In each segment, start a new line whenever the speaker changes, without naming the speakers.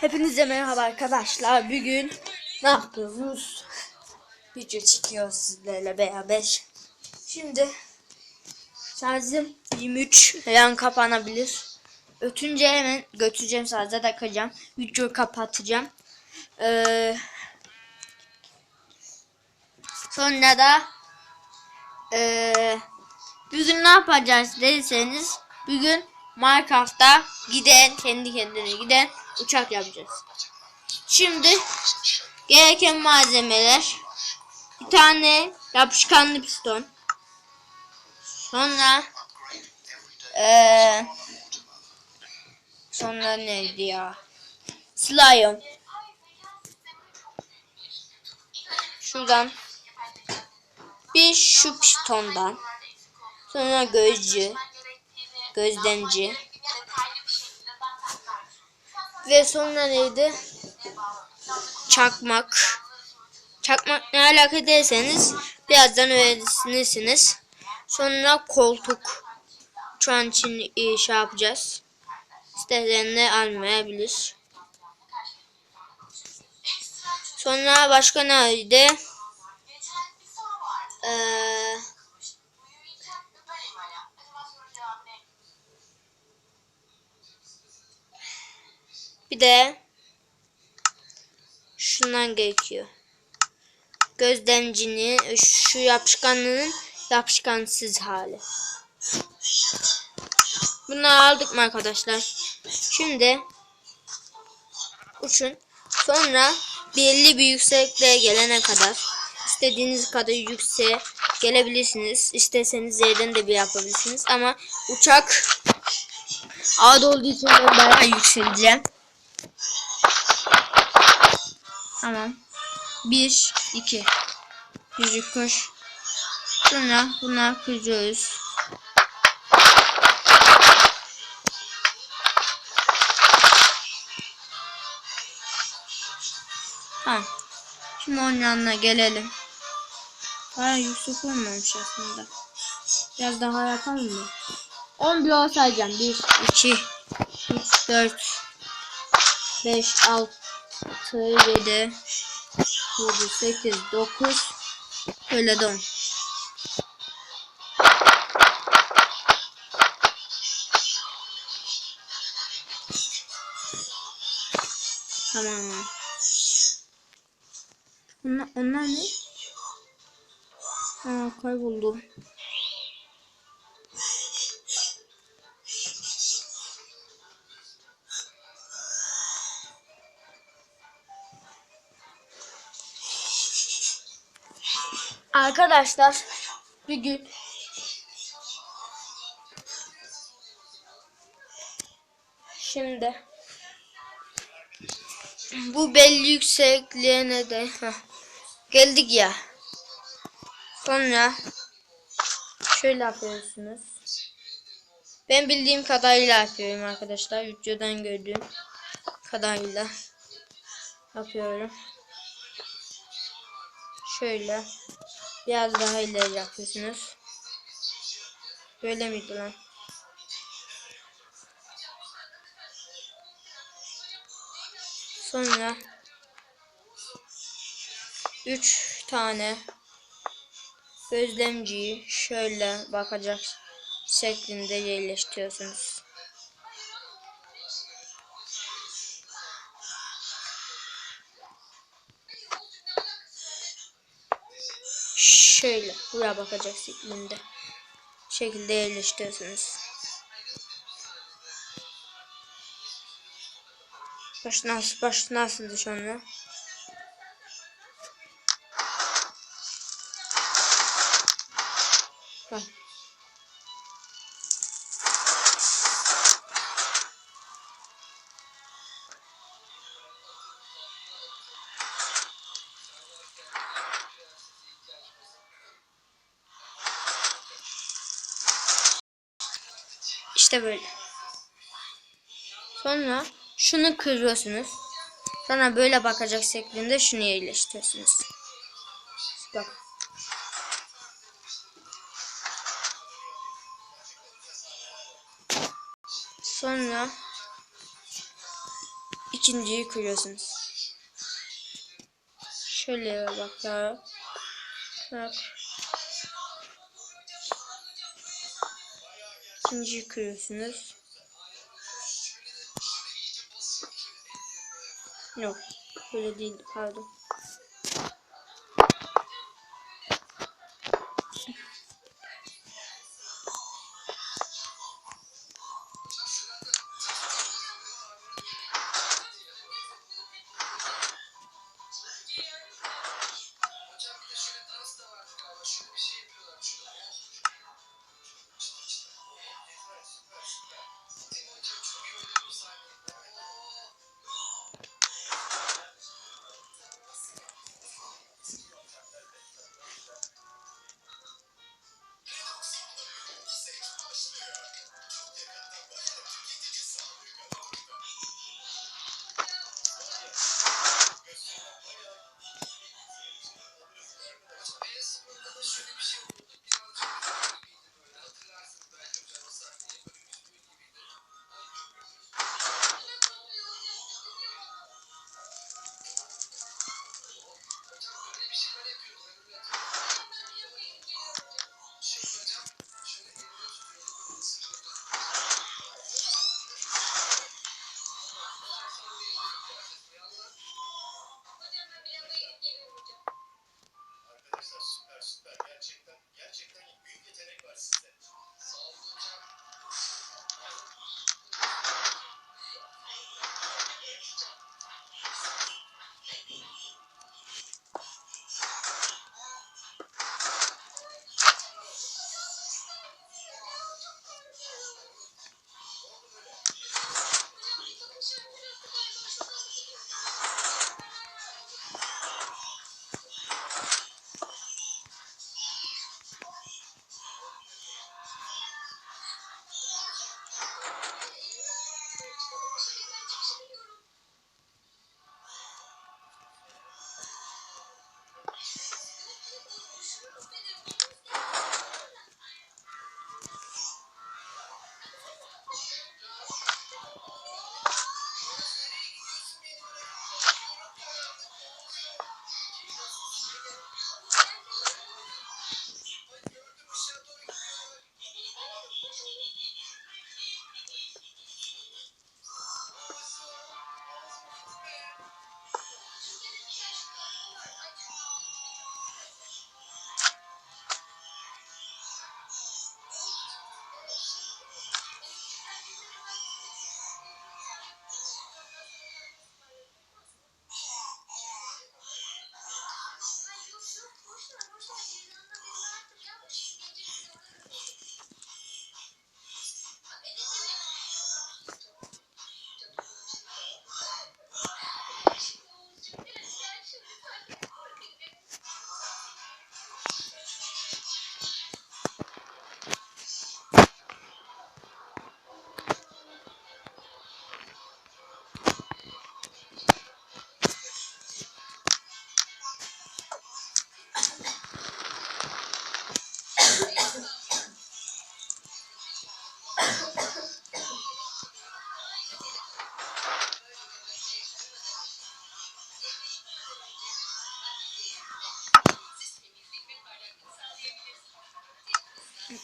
Hepinize merhaba arkadaşlar. Bugün ne yapıyoruz? Video çekiyoruz sizlerle beraber. Şimdi şarjım 23 yan kapanabilir. Ötünce hemen götüreceğim şarja takacağım. Videoyu kapatacağım. Ee, sonra da ee, bugün ne yapacağız derseniz bugün Minecraft'ta giden kendi kendine giden uçak yapacağız. Şimdi gereken malzemeler. Bir tane yapışkanlı piston. Sonra eee sonra neydi ya? Slime şuradan bir şu pistondan. Sonra gözcü gözlemci ve sonra neydi? Çakmak. Çakmak ne alaka derseniz birazdan öğrenirsiniz. Sonra koltuk. Şu an için e, şey yapacağız. İsteyenler almayabilir. Sonra başka neydi? Eee Bir de şundan gerekiyor. Gözlemcinin şu yapışkanlığın yapışkansız hali. Bunları aldık mı arkadaşlar? Şimdi uçun. Sonra belli bir yüksekliğe gelene kadar istediğiniz kadar yükseğe gelebilirsiniz. İsterseniz yerden de bir yapabilirsiniz. Ama uçak ağır olduğu için ben bayağı yükseleceğim. Tamam. Bir, iki. Yüzük koş. Sonra buna kırıyoruz. Tamam. Şimdi onun yanına gelelim. Baya yüksek olmamış aslında. Biraz daha yapalım mı? 11 olsayacağım. 1, 2, 3, 4, 5, 6, 7, 7, 8, 9, öyle de 10. Tamam. Onlar, onlar ne? Ha kayboldu. Arkadaşlar bir gün şimdi. Bu belli yüksekliğe ne de heh, geldik ya. Sonra şöyle yapıyorsunuz. Ben bildiğim kadarıyla yapıyorum arkadaşlar. Videodan gördüğüm kadarıyla yapıyorum. Şöyle biraz daha ileri yapıyorsunuz. Böyle miydi lan? Sonra 3 tane gözlemciyi şöyle bakacak şeklinde yerleştiriyorsunuz. Şöyle buraya bakacak şeklinde şekilde yerleştiriyorsunuz. Baş nasıl baş nasıldı sonra? Bak. İşte böyle. Sonra şunu kırıyorsunuz. Sonra böyle bakacak şeklinde şunu yerleştiriyorsunuz. Bak. Sonra
ikinciyi kırıyorsunuz. Şöyle bak ya. Bak. İkinciyi kırıyorsunuz. Yok. Böyle değil. Pardon.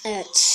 Evet.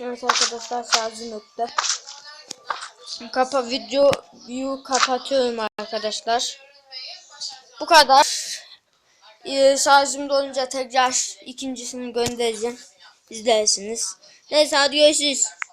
Evet arkadaşlar şarjım yoktu. Kapa videoyu kapatıyorum arkadaşlar. Bu kadar. Ee, şarjım dolunca tekrar ikincisini göndereceğim. İzlersiniz. Neyse hadi görüşürüz.